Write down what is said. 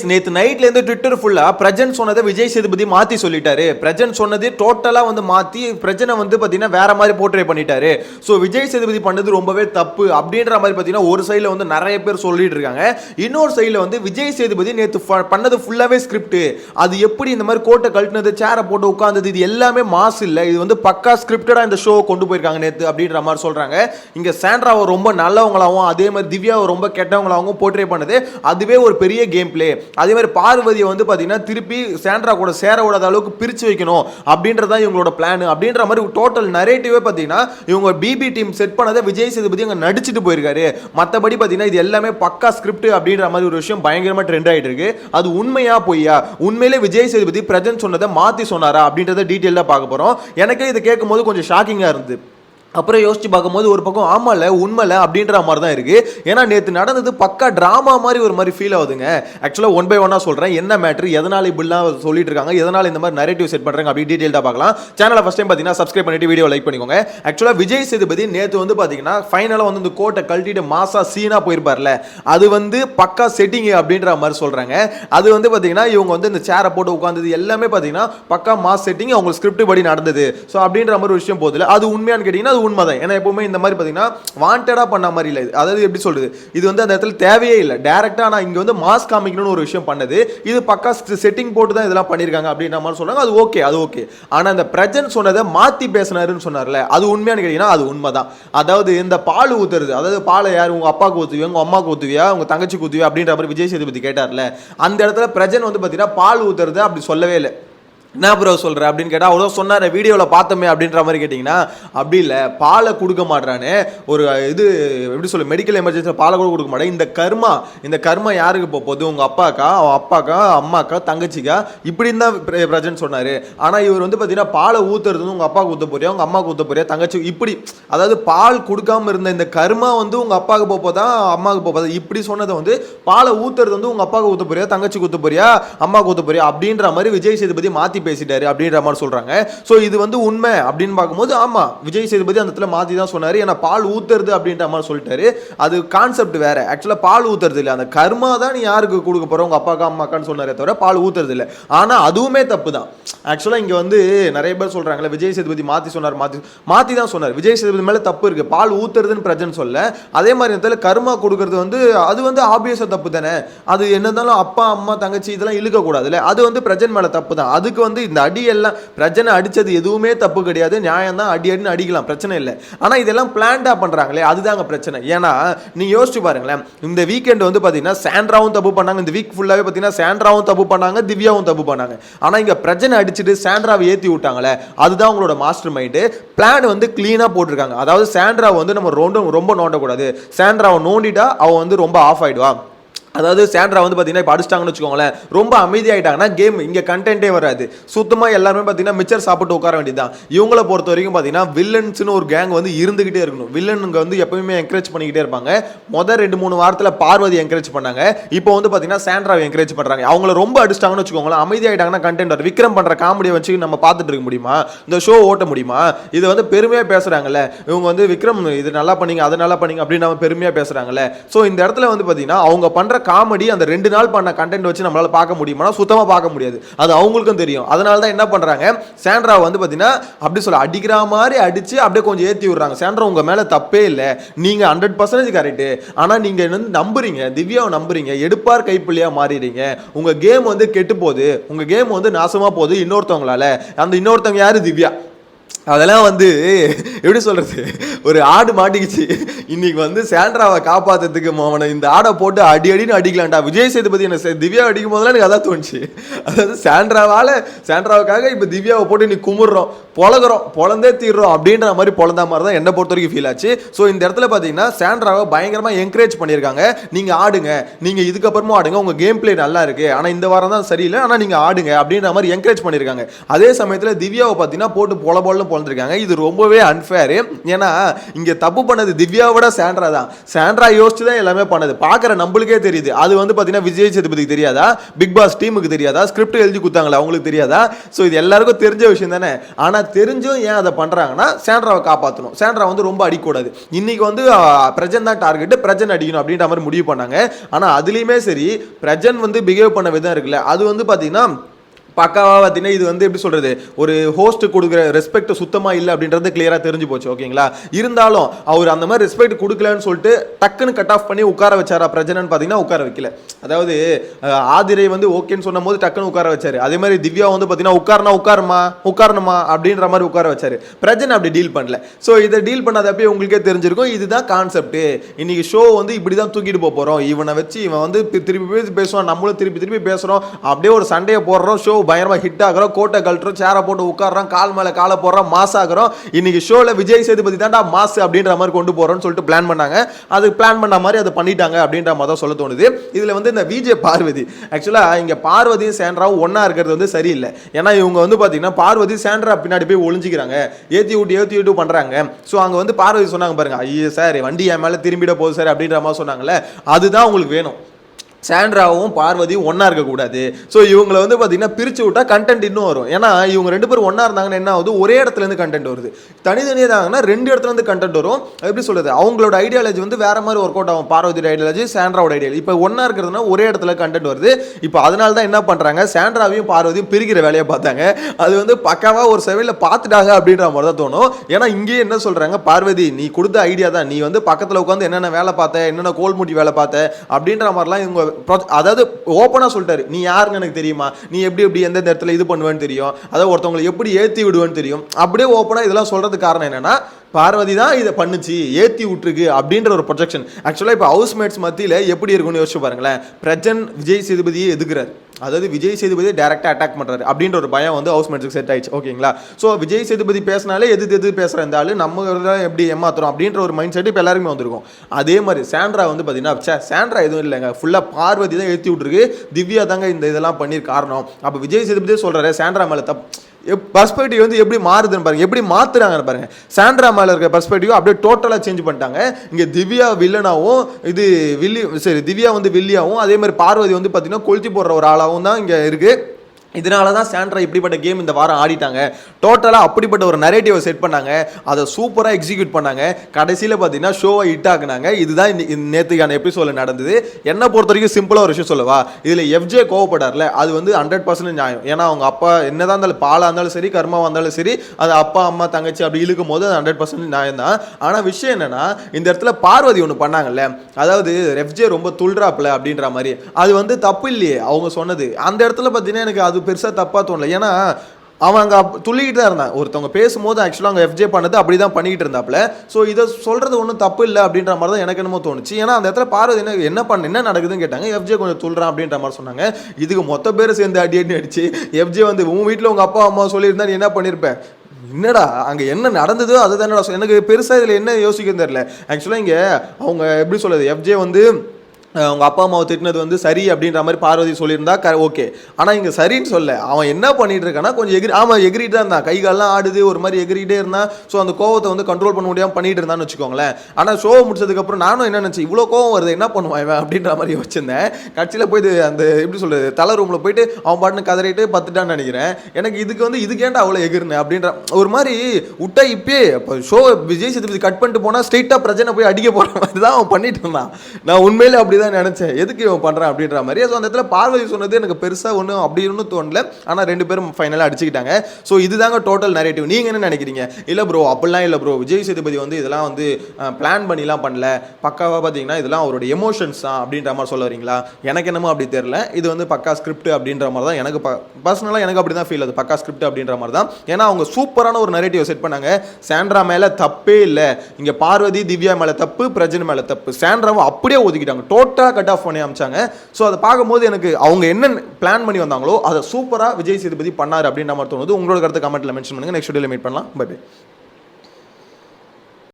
நேத்து நைட்ல இருந்து ட்விட்டர் ஃபுல்லா பிரஜன் சொன்னதை விஜய் சேதுபதி மாத்தி சொல்லிட்டாரு. பிரஜன் சொன்னது டோட்டலா வந்து மாத்தி பிரஜனை வந்து பாத்தீங்கன்னா வேற மாதிரி போர்ட்ரே பண்ணிட்டாரு. சோ விஜய் சேதுபதி பண்ணது ரொம்பவே தப்பு அப்படின்ற மாதிரி பாத்தீங்கன்னா ஒரு சைடுல வந்து நிறைய பேர் சொல்லிட்டு இருக்காங்க. இன்னொரு சைடுல வந்து விஜய் சேதுபதி நேத்து ஃப- பண்ணது ஃபுல்லாவே ஸ்கிரிப்ட் அது எப்படி இந்த மாதிரி கோட்டை கழட்டினது சேரை போட்டு உட்கார்ந்தது இது எல்லாமே மாஸ் இல்ல. இது வந்து பக்கா ஸ்கிரிப்டடா இந்த ஷோ கொண்டு போயிருக்காங்க நேத்து அப்படின்ற மாதிரி சொல்றாங்க. இங்க சாண்ட்ராவை ரொம்ப நல்லவங்களாவும் அதே மாதிரி திவ்யாவை ரொம்ப கெட்டவங்களாகவும் போர்ட்ரே பண்ணது. அதுவே ஒரு பெரிய கேம் பிளே அதே மாதிரி பார்வதியை வந்து பார்த்தீங்கன்னா திருப்பி சாண்ட்ரா கூட சேர விடாத அளவுக்கு பிரித்து வைக்கணும் அப்படின்றதா இவங்களோட பிளான் அப்படின்ற மாதிரி டோட்டல் நரேட்டிவே பார்த்தீங்கன்னா இவங்க பிபி டீம் செட் பண்ணதை விஜய் சேதுபதி அங்கே நடிச்சுட்டு போயிருக்காரு. மற்றபடி பார்த்தீங்கன்னா இது எல்லாமே பக்கா ஸ்கிரிப்ட் அப்படின்ற மாதிரி ஒரு விஷயம் பயங்கரமாக ட்ரெண்ட் ஆகிட்டு இருக்கு. அது உண்மையா பொய்யா? உண்மையிலே விஜய் சேதுபதி பிரஜன் சொன்னதை மாற்றி சொன்னாரா அப்படின்றத டீட்டெயிலாக பார்க்க போகிறோம் எனக்கே இதை கேட்கும்போது கொஞ்சம் ஷாக்கிங்காக இருந்தது. அப்புறம் யோசிச்சு பார்க்கும்போது ஒரு பக்கம் ஆமால உண்மைல அப்படின்ற மாதிரி தான் இருக்கு. ஏன்னா நேற்று நடந்தது பக்கா ட்ராமா மாதிரி ஒரு மாதிரி ஃபீல் ஆகுதுங்க. ஆக்சுவலாக ஒன் பை ஒன்னாக சொல்கிறேன் என்ன மேட்ரு எதனால் இப்படிலாம் சொல்லிட்டு இருக்காங்க? எதனால் இந்த மாதிரி நரேட்டிவ் செட் பண்ணுறாங்க அப்படி டீட்டெயில்டாக பார்க்கலாம். சேனலை ஃபஸ்ட் டைம் பார்த்தீங்கன்னா சப்ஸ்கிரைப் பண்ணிட்டு வீடியோ லைக் பண்ணிக்கோங்க. ஆக்சுவலாக விஜய் சேதுபதி நேற்று வந்து பார்த்தீங்கன்னா ஃபைனலாக வந்து இந்த கோட்டை கழட்டிட்டு மாசா சீனாக போயிருப்பார்ல. அது வந்து பக்கா செட்டிங் அப்படின்ற மாதிரி சொல்கிறாங்க அது வந்து பார்த்தீங்கன்னா இவங்க வந்து இந்த சேரை போட்டு உட்காந்தது எல்லாமே பார்த்தீங்கன்னா பக்கா மாஸ் செட்டிங் அவங்க ஸ்கிரிப்ட் படி நடந்தது. ஸோ அப்படின்ற மாதிரி ஒரு விஷயம் போதில்லை அது உண்மையான்னு கேட்டிங்கன்னா உண்மை தான் ஏன்னா எப்பவுமே இந்த மாதிரி பார்த்தீங்கன்னா வாண்டடாக பண்ண மாதிரி இல்லை. இது அதாவது எப்படி சொல்கிறது இது வந்து அந்த இடத்துல தேவையே இல்லை. டேரெக்டாக நான் இங்கே வந்து மாஸ் காமிக்கணும்னு ஒரு விஷயம் பண்ணது. இது பக்கா செட்டிங் போட்டு தான் இதெல்லாம் பண்ணியிருக்காங்க அப்படின்ற மாதிரி சொல்றாங்க. அது ஓகே அது ஓகே ஆனால் அந்த பிரஜன் சொன்னதை மாற்றி பேசினாருன்னு சொன்னார்ல அது உண்மையானு கேட்டிங்கன்னா அது உண்மை தான் அதாவது இந்த பால் ஊத்துறது அதாவது பாலை யார் உங்கள் அப்பாவுக்கு ஊற்றுவியா உங்கள் அம்மாவுக்கு ஊற்றுவியா உங்கள் தங்கச்சிக்கு ஊற்றுவியா அப்படின்ற மாதிரி விஜய் சேதுபதி கேட்டார்ல அந்த இடத்துல பிரஜன் வந்து பார்த்தீங்கன்னா பால் ஊத்துறது அப்படி சொல்லவே இல்லை. என்ன ப்ரோ சொல்கிற அப்படின்னு கேட்டால் அவ்வளோ சொன்னார் வீடியோவில் பார்த்தோமே அப்படின்ற மாதிரி கேட்டிங்கன்னா அப்படி இல்லை. பாலை கொடுக்க மாட்டானே ஒரு இது எப்படி சொல்லு மெடிக்கல் எமர்ஜென்சியில் பாலை கூட கொடுக்க மாட்டேன். இந்த கர்மா இந்த கர்மா யாருக்கு போக போகுது உங்கள் அப்பாக்கா அவன் அப்பாக்கா அம்மாக்கா தங்கச்சிக்கா? இப்படின்னு தான் பிரஜன் சொன்னார். ஆனால் இவர் வந்து பார்த்தீங்கன்னா பாலை ஊற்றுறது வந்து உங்கள் அப்பாவுக்கு ஊற்ற போறியா? உங்கள் அம்மாவுக்கு ஊற்ற போறியா? தங்கச்சி இப்படி அதாவது பால் கொடுக்காம இருந்த இந்த கர்மா வந்து உங்கள் அப்பாவுக்கு போக தான் அம்மாவுக்கு போக இப்படி சொன்னதை வந்து பாலை ஊற்றுறது வந்து உங்கள் அப்பாவுக்கு ஊற்ற போறியா? தங்கச்சிக்கு ஊற்ற போறியா? அம்மாவுக்கு ஊற்ற போறியா? அப்படின்ற மாதிரி விஜய் சேதுபதி மாற்றி பேசிட்டாரு அப்படின்ற மாதிரி சொல்கிறாங்க ஸோ இது வந்து உண்மை அப்படின்னு பார்க்கும்போது ஆமாம் விஜய் சேதுபதி அந்த இடத்துல மாற்றி தான் சொன்னார். ஏன்னா பால் ஊத்துறது அப்படின்ற மாதிரி சொல்லிட்டாரு. அது கான்செப்ட் வேற. ஆக்சுவலாக பால் ஊத்துறது இல்லை. அந்த கர்மா தான் நீ யாருக்கு கொடுக்க போகிற உங்கள் அப்பாக்கா அம்மாக்கான்னு சொன்னாரே தவிர பால் ஊத்துறது இல்லை. ஆனால் அதுவுமே தப்பு தான். ஆக்சுவலாக இங்கே வந்து நிறைய பேர் சொல்கிறாங்களே விஜய் சேதுபதி மாற்றி சொன்னார் மாற்றி மாற்றி தான் சொன்னார். விஜய் சேதுபதி மேலே தப்பு இருக்குது பால் ஊத்துறதுன்னு பிரச்சனை சொல்ல. அதே மாதிரி இடத்துல கர்மா கொடுக்கறது வந்து அது வந்து ஆப்வியஸாக தப்பு தானே. அது என்னதாலும் அப்பா அம்மா தங்கச்சி இதெல்லாம் இழுக்கக்கூடாதுல்ல. அது வந்து பிரஜன் மேலே தப்பு தான். அதுக்கு வந்து வந்து இந்த அடி எல்லாம் பிரஜனை அடித்தது எதுவுமே தப்பு கிடையாது. நியாயம் தான் அடி அடின்னு அடிக்கலாம் பிரச்சனை இல்லை. ஆனால் இதெல்லாம் பிளான்டாக பண்ணுறாங்களே அதுதாங்க பிரச்சனை. ஏன்னா நீங்கள் யோசிச்சு பாருங்களேன். இந்த வீக்கெண்ட் வந்து பார்த்தீங்கன்னா சாண்ட்ராவும் தப்பு பண்ணாங்க. இந்த வீக் ஃபுல்லாகவே பார்த்தீங்கன்னா சாண்ட்ராவும் தப்பு பண்ணாங்க திவ்யாவும் தப்பு பண்ணாங்க. ஆனால் இங்கே பிரஜனை அடிச்சுட்டு சாண்ட்ராவை ஏற்றி விட்டாங்களே அதுதான் அவங்களோட மாஸ்டர் மைண்டு பிளான் வந்து க்ளீனாக போட்டிருக்காங்க. அதாவது சாண்ட்ராவை வந்து நம்ம ரொம்ப ரொம்ப நோண்டக்கூடாது. சாண்ட்ராவை நோண்டிட்டா அவன் வந்து ரொம்ப ஆஃப் ஆயிடுவா அதாவது சாண்ட்ரா வந்து பார்த்தீங்கன்னா இப்போ அடிச்சிட்டாங்கன்னு வச்சுக்கோங்களேன். ரொம்ப அமைதியாயிட்டாங்கன்னா கேம் இங்கே கண்டென்ட்டே வராது. சுத்தமாக எல்லாருமே பார்த்தீங்கன்னா மிச்சர் சாப்பிட்டு உட்கார வேண்டியதுதான். இவங்களை பொறுத்த வரைக்கும் பார்த்தீங்கன்னா வில்லன்ஸ்னு ஒரு கேங் வந்து இருந்துகிட்டே இருக்கணும். வில்லனுங்க வந்து எப்பவுமே என்கரேஜ் பண்ணிக்கிட்டே இருப்பாங்க. மொதல் ரெண்டு மூணு வாரத்தில் பார்வதி என்கரேஜ் பண்ணாங்க. இப்போ வந்து பார்த்தீங்கன்னா சாண்ட்ராவை என்கரேஜ் பண்ணுறாங்க அவங்கள ரொம்ப அடிச்சிட்டாங்கன்னு வச்சுக்கோங்களேன். அமைதியாயிட்டாங்கன்னா கண்டென்ட் வரும் விக்ரம் பண்ணுற காமெடியை வச்சு நம்ம பார்த்துட்டு இருக்க முடியுமா? இந்த ஷோ ஓட்ட முடியுமா? இது வந்து பெருமையாக பேசுகிறாங்கல்ல இவங்க வந்து விக்ரம் இது நல்லா பண்ணீங்க அது நல்லா பண்ணீங்க அப்படின்னு நம்ம பெருமையாக பேசுகிறாங்கல்ல ஸோ இந்த இடத்துல வந்து பார்த்தீங்கன்னா அவங்க பண்ணுற காமெடி அந்த ரெண்டு நாள் பண்ண கண்டென்ட் வச்சு நம்மளால் பார்க்க முடியுமா? சுத்தமாக பார்க்க முடியாது. அது அவங்களுக்கும் தெரியும். அதனால தான் என்ன பண்ணுறாங்க சாண்ட்ரா வந்து பார்த்தீங்கன்னா அப்படி சொல்ல அடிக்கிற மாதிரி அடித்து அப்படியே கொஞ்சம் ஏற்றி விடுறாங்க. சாண்ட்ரா உங்கள் மேலே தப்பே இல்லை. நீங்கள் ஹண்ட்ரட் பர்சன்டேஜ் கரெக்டு ஆனால் நீங்கள் வந்து நம்புறீங்க? திவ்யாவை நம்புறீங்க? எடுப்பார் கைப்பிள்ளையாக மாறிடுறீங்க. உங்கள் கேம் வந்து கெட்டு போகுது. உங்கள் கேம் வந்து நாசமாக போகுது இன்னொருத்தவங்களால. அந்த இன்னொருத்தவங்க யாரு? திவ்யா. அதெல்லாம் வந்து எப்படி சொல்கிறது ஒரு ஆடு மாட்டிக்கிச்சு. இன்னைக்கு வந்து சாண்ட்ராவை காப்பாற்றுறதுக்கு அவனை இந்த ஆடை போட்டு அடி அடின்னு அடிக்கலாம்டா. விஜய் சேதுபதி என்ன செ- திவ்யா அடிக்கும் போதெல்லாம் எனக்கு அதான் தோணுச்சு. அதாவது சேண்ட்ராவால் சேண்ட்ராவுக்காக இப்போ திவ்யாவை போட்டு நீ குமுறுறோம் பொழகுறோம் பொழந்தே தீர்றோம் அப்படின்ற மாதிரி பொழந்த மாதிரி தான் என்னை பொறுத்த வரைக்கும் ஃபீல் ஆச்சு. ஸோ இந்த இடத்துல பார்த்தீங்கன்னா சாண்ட்ராவை பயங்கரமாக என்கரேஜ் பண்ணியிருக்காங்க. நீங்கள் ஆடுங்க. நீங்கள் இதுக்கப்புறமும் ஆடுங்க. உங்கள் கேம் பிளே நல்லா இருக்குது ஆனால் இந்த வாரம் தான் சரியில்லை. ஆனால் நீங்கள் ஆடுங்க அப்படின்ற மாதிரி என்கரேஜ் பண்ணியிருக்காங்க. அதே சமயத்தில் திவ்யாவை பார்த்தீங்கன்னா போட்டு பொல பொலன்னு பிறந்திருக்காங்க. இது ரொம்பவே அன்ஃபேர் ஏன்னா இங்கே தப்பு பண்ணது திவ்யாவோட சாண்ட்ரா தான். சாண்ட்ரா யோசிச்சு தான் எல்லாமே பண்ணது. பார்க்குற நம்மளுக்கே தெரியுது. அது வந்து பார்த்தீங்கன்னா விஜய் சேதுபதிக்கு தெரியாதா? பிக் பாஸ் டீமுக்கு தெரியாதா? ஸ்கிரிப்ட் எழுதி கொடுத்தாங்களா? அவங்களுக்கு தெரியாதா? ஸோ இது எல்லாருக்கும் தெரிஞ்ச விஷயம் தானே. ஆனால் தெரிஞ்சும் ஏன் அதை பண்ணுறாங்கன்னா சாண்ட்ராவை காப்பாற்றணும் சாண்ட்ரா வந்து ரொம்ப அடிக்கூடாது. இன்னைக்கு வந்து பிரஜன் தான் டார்கெட் பிரஜன் அடிக்கணும் அப்படின்ற மாதிரி முடிவு பண்ணாங்க. ஆனால் அதுலேயுமே சரி பிரஜன் வந்து பிஹேவ் பண்ண விதம் இருக்குல்ல. அது வந்து பார்த்தீங்கன்னா பக்காவாக பார்த்தீங்கன்னா இது வந்து எப்படி சொல்கிறது ஒரு ஹோஸ்ட் கொடுக்குற ரெஸ்பெக்ட் சுத்தமாக இல்லை அப்படின்றது கிளியராக தெரிஞ்சு போச்சு ஓகேங்களா? இருந்தாலும் அவர் அந்த மாதிரி ரெஸ்பெக்ட் கொடுக்கலன்னு சொல்லிட்டு டக்குன்னு கட் ஆஃப் பண்ணி உட்கார வச்சாரா பிரஜனன் பார்த்தீங்கன்னா உட்கார வைக்கல. அதாவது ஆதிரை வந்து ஓகேன்னு சொன்ன போது டக்குன்னு உட்கார வச்சாரு. அதே மாதிரி திவ்யா வந்து பார்த்தீங்கன்னா உட்காரனா உட்காருமா உட்காரணுமா அப்படின்ற மாதிரி உட்கார வச்சாரு. பிரஜன் அப்படி டீல் பண்ணல. ஸோ இதை டீல் பண்ணாத அப்படியே உங்களுக்கே தெரிஞ்சிருக்கும். இதுதான் கான்செப்ட் இன்னைக்கு ஷோ வந்து இப்படி தான் தூக்கிட்டு போக போகிறோம் இவனை வச்சு இவன் வந்து திருப்பி பேசி பேசுவான். நம்மளும் திருப்பி திருப்பி பேசுகிறோம் அப்படியே ஒரு சண்டையை போடுறோம். ஷோ பயங்கரமா ஹிட் ஆகுறோம். கோட்டை கழட்டுறோம். சேரை போட்டு உட்காடுறோம் கால் மேலே காலை போடுறோம். மாஸ் ஆகுறோம். இன்னைக்கு ஷோவில் விஜய் சேதுபதி தான்டா மாஸ் அப்படின்ற மாதிரி கொண்டு போகிறோம்னு சொல்லிட்டு பிளான் பண்ணாங்க. அது பிளான் பண்ண மாதிரி அதை பண்ணிட்டாங்க அப்படின்ற மாதிரி தான் சொல்ல தோணுது. இதில் வந்து இந்த விஜய் பார்வதி ஆக்சுவலாக இங்கே பார்வதியும் சேண்ட்ராவும் ஒன்றா இருக்கிறது வந்து சரியில்லை. ஏன்னா இவங்க வந்து பார்த்தீங்கன்னா பார்வதி சேண்ட்ரா பின்னாடி போய் ஒளிஞ்சிக்கிறாங்க. ஏற்றி விட்டு ஏற்றி விட்டு பண்ணுறாங்க ஸோ அங்கே வந்து பார்வதி சொன்னாங்க பாருங்க ஐயோ சார் வண்டி என் மேலே திரும்பிட போகுது சார் அப்படின்ற மாதிரி சொன்னாங்கல்ல அதுதான் உங்களுக்கு வேணும். சாண்ட்ராவும் பார்வதியும் ஒன்றா இருக்கக்கூடாது ஸோ இவங்களை வந்து பார்த்தீங்கன்னா பிரித்து விட்டா கண்டென்ட் இன்னும் வரும். ஏன்னா இவங்க ரெண்டு பேரும் ஒன்றா இருந்தாங்கன்னா என்ன ஆகுது? ஒரே இடத்துல இருந்து கண்டென்ட் வருது. தனித்தனியாக தாங்கன்னா ரெண்டு இடத்துல இருந்து கண்டென்ட் வரும். எப்படி சொல்றது? அவங்களோட ஐடியாலஜி வந்து வேற மாதிரி ஒர்க் அவுட் ஆகும். பார்வதியோட ஐடியாலஜி சாண்ட்ராவோட ஐடியாலஜி இப்போ ஒன்றா இருக்கிறதுனா ஒரே இடத்துல கண்டென்ட் வருது. இப்போ அதனால தான் என்ன பண்ணுறாங்க சாண்ட்ராவையும் பார்வதியும் பிரிக்கிற வேலையை பார்த்தாங்க. அது வந்து பக்காவாக ஒரு செவையில் பார்த்துட்டாங்க அப்படின்ற மாதிரி தான் தோணும். ஏன்னா இங்கேயே என்ன சொல்கிறாங்க பார்வதி நீ கொடுத்த ஐடியா தான். நீ வந்து பக்கத்தில் உட்காந்து என்னென்ன வேலை பார்த்த? என்னென்ன கோல்முட்டி வேலை பார்த்த? அப்படின்ற மாதிரிலாம் இவங்க அதாவது ஓப்பனாக சொல்லிட்டாரு. நீ யாருன்னு எனக்கு தெரியுமா? நீ எப்படி எப்படி எந்தெந்த இடத்துல இது பண்ணுவேன்னு தெரியும்? அதாவது ஒருத்தவங்களை எப்படி ஏற்றி விடுவேன்னு தெரியும்? அப்படியே ஓப்பனாக இதெல்லாம் சொல்கிறதுக்கு காரணம் என்னென்னா பார்வதி தான் இதை பண்ணுச்சு ஏற்றி விட்டுருக்கு அப்படின்ற ஒரு ப்ரொஜெக்ஷன் ஆக்சுவலாக இப்போ ஹவுஸ்மேட்ஸ் மத்தியில் எப்படி இருக்கும்னு யோசிச்சு பாருங்களேன். பிரஜன் விஜய் சேதுபதியை எதுக்குறாரு? அதாவது விஜய் சேதுபதி டேரெக்டாக அட்டாக் பண்ணுறாரு அப்படின்ற ஒரு பயம் வந்து ஹவுஸ் மேட்ஸுக்கு செட் ஆயிடுச்சு ஓகேங்களா ஸோ விஜய் சேதுபதி பேசினாலே எது எது பேசுகிற இந்த நம்ம தான் எப்படி ஏமாத்துறோம் அப்படின்ற ஒரு மைண்ட் செட் இப்போ எல்லாருமே வந்திருக்கும். அதே மாதிரி சாண்ட்ரா வந்து பார்த்தீங்கன்னா சே சாண்ட்ரா எதுவும் இல்லைங்க. ஃபுல்லாக பார்வதி தான் ஏற்றி விட்டுருக்கு. திவ்யா தாங்க இந்த இதெல்லாம் பண்ணியிருக்க காரணம். அப்போ விஜய் சேதுபதியே சொல்கிறாரு சாண்ட்ரா மேலே தப்பு. பர்ஸ்பெக்டிவ் வந்து எப்படி மாறுதுன்னு பாருங்க. எப்படி மாத்துறாங்கன்னு பாருங்க. சாண்ட்ரா மேல இருக்க பர்ஸ்பெக்டிவ் அப்படியே டோட்டலா சேஞ்ச் பண்ணிட்டாங்க. இங்க திவ்யா வில்லனாவும் இது வில்லி சரி திவ்யா வந்து வில்லியாவும் அதே மாதிரி பார்வதி வந்து பாத்தீங்கன்னா கொளுத்தி போடுற ஒரு ஆளாவும் தான் இங்க இருக்கு. இதனால தான் சாண்ட்ரா இப்படிப்பட்ட கேம் இந்த வாரம் ஆடிட்டாங்க. டோட்டலாக அப்படிப்பட்ட ஒரு நரேட்டிவை செட் பண்ணாங்க. அதை சூப்பராக எக்ஸிக்யூட் பண்ணாங்க. கடைசியில் பார்த்தீங்கன்னா ஷோவை ஹிட் ஆக்குனாங்க. இதுதான் இந்த நேற்றுக்கான எபிசோடில் நடந்தது. என்னை பொறுத்த வரைக்கும் சிம்பிளாக ஒரு விஷயம் சொல்லவா? இதில் எஃப்ஜே கோவப்படார்ல அது வந்து ஹண்ட்ரட் பர்சன்ட் நியாயம். ஏன்னா அவங்க அப்பா என்னதான் இருந்தாலும் பாலாக இருந்தாலும் சரி கர்மாவாக இருந்தாலும் சரி அது அப்பா அம்மா தங்கச்சி அப்படி இழுக்கும் போது அது ஹண்ட்ரட் பர்சன்ட் நியாயம் தான் ஆனால் விஷயம் என்னன்னா இந்த இடத்துல பார்வதி ஒன்று பண்ணாங்கல்ல. அதாவது எஃப்ஜே ரொம்ப துள்றாப்ல அப்படின்ற மாதிரி. அது வந்து தப்பு இல்லையே. அவங்க சொன்னது. அந்த இடத்துல பார்த்தீங்கன்னா எனக்கு அது பெருசாக தப்பாக தோணலை. ஏன்னா அவன் அங்கே துள்ளிக்கிட்டு தான் இருந்தான். ஒருத்தவங்க பேசும்போது ஆக்சுவலாக அங்கே எஃப்ஜே பண்ணது அப்படி தான் பண்ணிக்கிட்டு இருந்தாப்புல ஸோ இதை சொல்கிறது ஒன்றும் தப்பு இல்லை அப்படின்ற மாதிரி தான் எனக்கு என்னமோ தோணுச்சு. ஏன்னா அந்த இடத்துல பார்வதி என்ன என்ன பண்ண என்ன நடக்குதுன்னு கேட்டாங்க. எஃப்ஜே கொஞ்சம் துள்றான் அப்படின்ற மாதிரி சொன்னாங்க. இதுக்கு மொத்த பேர் சேர்ந்து அடி அடி அடிச்சு எஃப்ஜே வந்து உன் வீட்டில் உங்கள் அப்பா அம்மா சொல்லியிருந்தா நீ என்ன பண்ணியிருப்பேன் என்னடா அங்கே என்ன நடந்ததோ அதுதானடா தானடா எனக்கு பெருசாக இதில் என்ன யோசிக்கும் தெரியல. ஆக்சுவலாக இங்கே அவங்க எப்படி சொல்கிறது எஃப்ஜே வந்து அவங்க அப்பா அம்மாவை திட்டினது வந்து சரி அப்படின்ற மாதிரி பார்வதி சொல்லியிருந்தா க ஓகே ஆனால் இங்கே சரின்னு சொல்ல. அவன் என்ன பண்ணிட்டு இருக்கான்னா கொஞ்சம் எகிரி ஆமாம் எகிரிட்டு தான் இருந்தான். கைகாலெலாம் ஆடுது ஒரு மாதிரி எகிரிட்டே இருந்தான். ஸோ அந்த கோவத்தை வந்து கண்ட்ரோல் பண்ண முடியாமல் பண்ணிட்டு இருந்தான்னு வச்சுக்கோங்களேன். ஆனால் ஷோ முடிச்சதுக்கப்புறம் நானும் என்ன நினச்சேன் இவ்வளோ கோவம் வருது என்ன பண்ணுவான் இவன் அப்படின்ற மாதிரி வச்சிருந்தேன் கட்சியில் போயிட்டு அந்த எப்படி சொல்கிறது தலை ரூமில் போயிட்டு அவன் பாட்டுன்னு கதறிட்டு பத்துட்டான்னு நினைக்கிறேன். எனக்கு இதுக்கு வந்து இதுக்கேண்டா அவ்வளோ எகிர்னு அப்படின்ற ஒரு மாதிரி விட்டா இப்பே இப்போ ஷோ விஜய் சேதுபதி கட் பண்ணிட்டு போனால் ஸ்ட்ரெயிட்டாக பிரச்சனை போய் அடிக்க போகிற மாதிரி தான் அவன் பண்ணிட்டு இருந்தான். நான் உண்மையிலே அப்படி தான் நினச்சேன். எதுக்கு இவன் பண்ணுறான் அப்படின்ற மாதிரி ஸோ அந்த இடத்துல பார்வதி சொன்னது எனக்கு பெருசாக ஒன்றும் அப்படின்னு தோணல. ஆனால் ரெண்டு பேரும் ஃபைனலாக அடிச்சுக்கிட்டாங்க. ஸோ இதுதாங்க டோட்டல் நரேட்டிவ் நீங்கள் என்ன நினைக்கிறீங்க? இல்லை ப்ரோ அப்படிலாம் இல்லை ப்ரோ விஜய் சேதுபதி வந்து இதெல்லாம் வந்து பிளான் பண்ணிலாம் பண்ணல. பக்காவாக பார்த்தீங்கன்னா இதெல்லாம் அவரோட எமோஷன்ஸ் தான் அப்படின்ற மாதிரி சொல்ல வரீங்களா? எனக்கு என்னமோ அப்படி தெரியல. இது வந்து பக்கா ஸ்கிரிப்ட் அப்படின்ற மாதிரி தான் எனக்கு பர்சனலாக எனக்கு அப்படி தான் ஃபீல் அது. பக்கா ஸ்கிரிப்ட் அப்படின்ற மாதிரி தான். ஏன்னா அவங்க சூப்பரான ஒரு நரேட்டிவ் செட் பண்ணாங்க. சாண்ட்ரா மேலே தப்பே இல்லை. இங்கே பார்வதி திவ்யா மேலே தப்பு பிரஜன் மேலே தப்பு. சாண்ட்ராவை அப்படியே ஒதுக்கிட்டாங்க. டோட்டல் டோட்டலாக கட் ஆஃப் பண்ணி அமைச்சாங்க. ஸோ அதை பார்க்கும்போது எனக்கு அவங்க என்ன பிளான் பண்ணி வந்தாங்களோ அதை சூப்பராக விஜய் சேதுபதி பண்ணார் அப்படின்ற மாதிரி தோணுது. உங்களோட கருத்து கமெண்ட்டில் மென்ஷன் பண்ணுங்க. நெக்ஸ்ட் வீடியோவில் மீட் பண்ணலாம். By by